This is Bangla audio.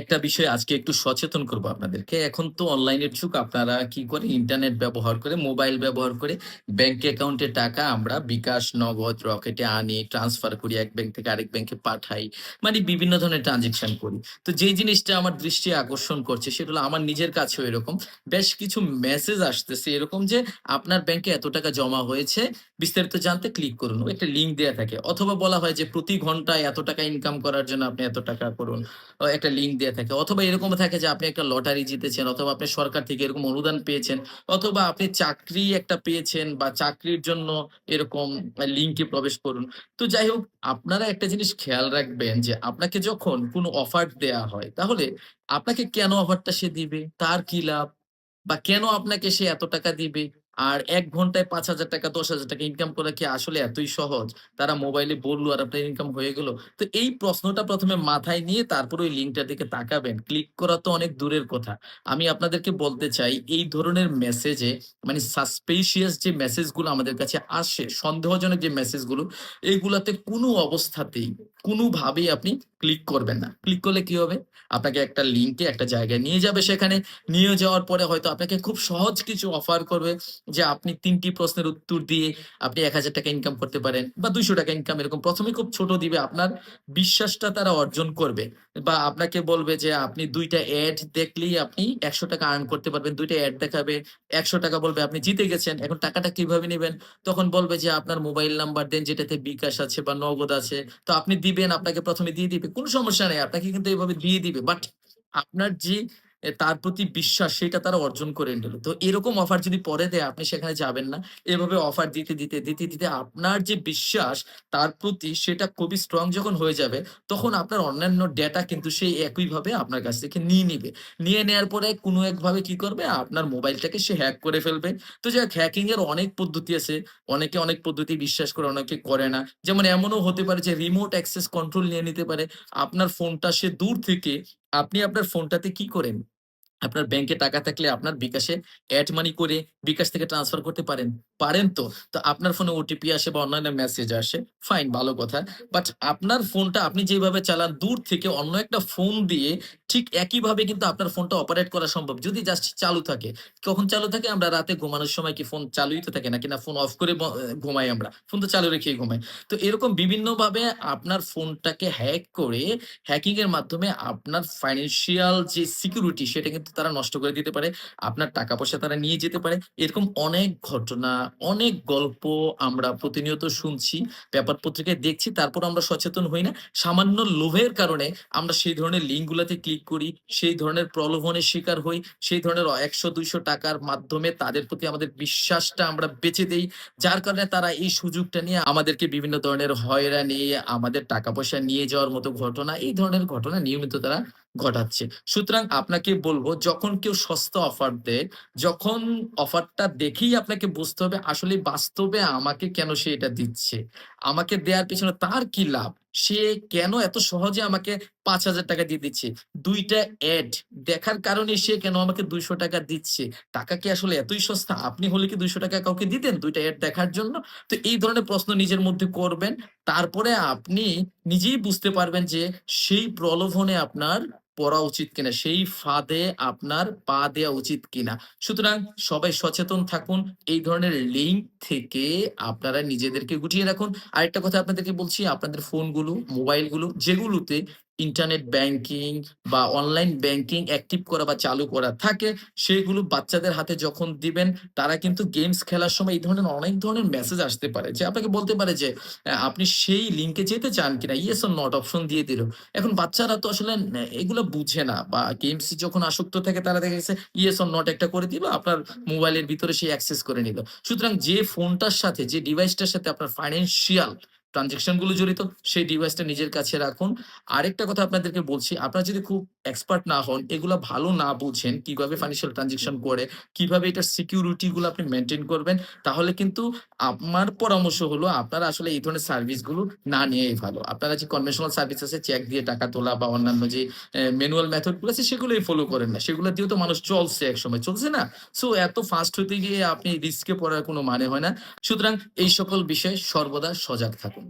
একটা বিষয় আজকে একটু সচেতন করব আপনাদেরকে। এখন তো অনলাইনের যুগ আপনারা কি করে ইন্টারনেট ব্যবহার করে, মোবাইল ব্যবহার করে ব্যাংক অ্যাকাউন্টে টাকা আমরা বিকাশ, নগদ, রকেটে আনি, ট্রান্সফার করি, এক ব্যাংক থেকে আরেক ব্যাংকে পাঠাই। মানে বিভিন্ন ধরনের ট্রান্সেকশন করি। তো যেই জিনিসটা আমার দৃষ্টি আকর্ষণ করছে সেটা হলো আমার নিজের কাছেও এরকম বেশ কিছু মেসেজ আসতেছে এরকম যে আপনার ব্যাংকে এত টাকা জমা হয়েছে, বিস্তারিত জানতে ক্লিক করুন। একটা লিঙ্ক দেয়া থাকে। অথবা বলা হয় যে প্রতি ঘন্টায় এত টাকা ইনকাম করার জন্য আপনি এত টাকা করুন। একটা লিঙ্ক দেয়া থাকে। অথবা এরকম থাকে যে আপনি একটা লটারি জিতেছেন, অথবা আপনি সরকার থেকে এরকম অনুদান পেয়েছেন, অথবা আপনি চাকরি একটা পেয়েছেন বা চাকরির জন্য এরকম লিঙ্কে প্রবেশ করুন। তো যাই হোক, আপনারা একটা জিনিস খেয়াল রাখবেন যে আপনাকে যখন কোনো অফার দেয়া হয়, তাহলে আপনাকে কেন অফারটা সে দিবে? তার কি লাভ? বা কেন আপনাকে সে এত টাকা দিবে? আর এক ঘন্টায় ৳৫,০০০ ৳১০,০০০ ইনকাম করা কি আসলে এতই সহজ? তারা মোবাইলে বলল আর আপনার ইনকাম হয়ে গেল? তো এই প্রশ্নটা প্রথমে মাথায় নিয়ে তারপর ওই লিঙ্কটার দিকে তাকাবেন। ক্লিক করা তো অনেক দূরের কথা। আমি আপনাদেরকে বলতে চাই এই ধরনের মেসেজে মানে সাসপেশিয়াস যে মেসেজগুলো আমাদের কাছে আসে, সন্দেহজনক যে মেসেজগুলো এগুলাতে কোনো অবস্থাতেই কোনোভাবেই আপনি ক্লিক করবেন না। ক্লিক করলে কি হবে? আপনাকে একটা লিঙ্কে একটা জায়গায় নিয়ে যাবে সেখানে। নিয়ে যাওয়ার পরে হয়তো আপনাকে খুব সহজ কিছু অফার করবে যে আপনি ৩ টি প্রশ্নের উত্তর দিয়ে আপনি ৳১,০০০ ইনকাম করতে পারেন বা ৳২০০ ইনকাম এরকম ১ম এ খুব ছোট দিবে। আপনার বিশ্বাসটা তারা অর্জন করবে বা আপনাকে বলবে যে আপনি ২ টা এড দেখলেই আপনি ৳১০০ আর্ন করতে পারবেন। ২ টা এড দেখাবে। ৳১০০ বলবে আপনি জিতে গেছেন। এখন টাকাটা কীভাবে নেবেন তখন বলবে যে আপনার মোবাইল নাম্বার দেন যেটাতে বিকাশ আছে বা নগদ আছে। তো আপনি দিবেন, আপনাকে প্রথমে দিয়ে দিবে। কোনো সমস্যা নেই, আপনাকে কিন্তু এইভাবে দিয়ে দিবে। বাট আপনার যে তার প্রতি বিশ্বাস সেটা তারা অর্জন করে নিল। তো এরকম অফার যদি পরে দেয় আপনি সেখানে যাবেন না। এভাবে অফার দিতে, দিতে, দিতে, দিতে আপনার যে বিশ্বাস তার প্রতি সেটা খুবই স্ট্রং যখন হয়ে যাবে তখন আপনার অন্যান্য ডেটা কিন্তু সে একইভাবে আপনার কাছ থেকে নিয়ে নিবে। নিয়ে নেওয়ার পরে কোনো একভাবে কি করবে? আপনার মোবাইলটাকে সে হ্যাক করে ফেলবে। তো যাই হোক হ্যাকিং এর অনেক পদ্ধতি আছে। অনেকে অনেক পদ্ধতি বিশ্বাস করে, অনেকে করে না। যেমন এমনও হতে পারে যে রিমোট অ্যাক্সেস কন্ট্রোল নিয়ে নিতে পারে। আপনার ফোনটা সে দূর থেকে আপনি আপনার ফোনটাতে কি করেন? আপনার ব্যাংকে টাকা থাকলে আপনার বিকাশে অ্যাড মানি করে বিকাশ থেকে ট্রান্সফার করতে পারেন? পারেন তো? তো আপনার ফোনে ওটিপি আসে বা অন্যান্য মেসেজ আসে। ফাইন ভালো কথা। বাট আপনার ফোনটা আপনি যেভাবে চালান, দূর থেকে অন্য একটা ফোন দিয়ে ঠিক একইভাবে কিন্তু আপনার ফোনটা অপারেট করা সম্ভব। যদি জাস্ট চালু থাকে। কখন চালু থাকে? আমরা রাতে ঘুমানোর সময় কি ফোন চালুই তো থাকে নাকি না ফোন অফ করে ঘুমাই আমরা। ফোন তো চালু রেখেই ঘুমাই। তো এরকম বিভিন্নভাবে আপনার ফোনটাকে হ্যাক করে হ্যাকিং এর মাধ্যমে আপনার ফাইন্যান্সিয়াল যে সিকিউরিটি সেটা কিন্তু তারা নষ্ট করে দিতে পারে। আপনার টাকা-পয়সা তারা নিয়ে যেতে পারে। এরকম অনেক ঘটনা, অনেক গল্প আমরা প্রতিনিয়ত শুনছি, পেপার পত্রিকায় দেখছি তারপর আমরা সচেতন হই না। সামান্য লোভের কারণে আমরা সেই ধরনের লিঙ্ক গুলাতে ক্লিক করি, সেই ধরনের প্রলোভনের শিকার হই, সেই ধরনের একশো ৳১০০-৳২০০ টাকার মাধ্যমে তাদের প্রতি আমাদের বিশ্বাসটা আমরা বেঁচে দেই। যার কারণে তারা এই সুযোগটা নিয়ে আমাদেরকে বিভিন্ন ধরনের হয়রানি, আমাদের টাকা-পয়সা নিয়ে যাওয়ার মতো ঘটনা, এই ধরনের ঘটনা নিয়মিত তারা ঘটাচ্ছে। সুতরাং আপনাকে বলব যখন কেউ সস্তা অফার দেয়, যখন অফারটা দেখেই আপনাকে বুঝতে হবে আসলে বাস্তবে আমাকে কেন সে এটা দিচ্ছে? আমাকে দেয়ার পেছনে তার কি লাভ? সে কেন এত সহজে আমাকে ৳৫,০০০ দিয়ে দিচ্ছে? ২ টা এড দেখার কারণে সে কেন আমাকে ৳২০০ দিচ্ছে? টাকা কি আসলে এতই সস্তা? আপনি হলে কি ৳২০০ কাউকে দিতেন ২ টা এড দেখার জন্য? তো এই ধরনের প্রশ্ন নিজের মধ্যে করবেন। তারপরে আপনি নিজেই বুঝতে পারবেন যে সেই প্রলোভনে আপনার পড়া উচিত কিনা? সেই ফাঁদে আপনার পা দেওয়া উচিত কিনা? সুতরাং সবাই সচেতন থাকুন। এই ধরনের লিঙ্ক থেকে আপনারা নিজেদেরকে গুটিয়ে রাখুন। আরেকটা কথা আপনাদেরকে বলছি আপনাদের ফোনগুলো, মোবাইলগুলো যেগুলোতে ইন্টারনেট ব্যাংকিং বা অনলাইন ব্যাংকিং অ্যাক্টিভ করা বা চালু করা থাকে, সেগুলো বাচ্চাদের হাতে যখন দিবেন, তারা কিন্তু গেমস খেলার সময় এই ধরনের অনেক ধরনের মেসেজ আসতে পারে। যে আপনাকে বলতে পারে যে আপনি সেই লিঙ্কে যেতে চান কিনা? ইয়েস অর নট অপশন দিয়ে দিল। এখন বাচ্চারা তো আসলে এগুলো বুঝে না বা গেমস যখন আসক্ত থাকে, তারা দেখা গেছে ইয়েস অর নট একটা করে দিল। আপনার মোবাইলের ভিতরে সেই অ্যাক্সেস করে নিল। সুতরাং যে ফোনটার সাথে, যে ডিভাইসটার সাথে আপনার ফাইন্যান্সিয়াল ট্রান্সেকশনগুলো জড়িত সেই ডিভাইসটা নিজের কাছে রাখুন। আরেকটা কথা আপনাদেরকে বলছি, আপনারা যদি খুব এক্সপার্ট না হন, এগুলা ভালো না বুঝেন কীভাবে ফাইন্যান্সিয়াল ট্রান্সেকশন করে, কীভাবে এটার সিকিউরিটি গুলো আপনি মেইনটেইন করবেন, তাহলে কিন্তু আমার পরামর্শ হলো আপনারা আসলে এই ধরনের সার্ভিসগুলো না নেয়াই ভালো। আপনারা যে কনভেনশনাল সার্ভিস আছে চেক দিয়ে টাকা তোলা বা অন্যান্য যে ম্যানুয়াল মেথডগুলো আছে সেগুলোই ফলো করেন না। সেগুলো দিয়েও তো মানুষ চলছে একসময়, চলছে না? সো এত ফাস্ট হতে গিয়ে আপনি রিস্ক পড়ার কোনো মানে হয় না। সুতরাং এই সকল বিষয়ে সর্বদা সজাগ থাকুন।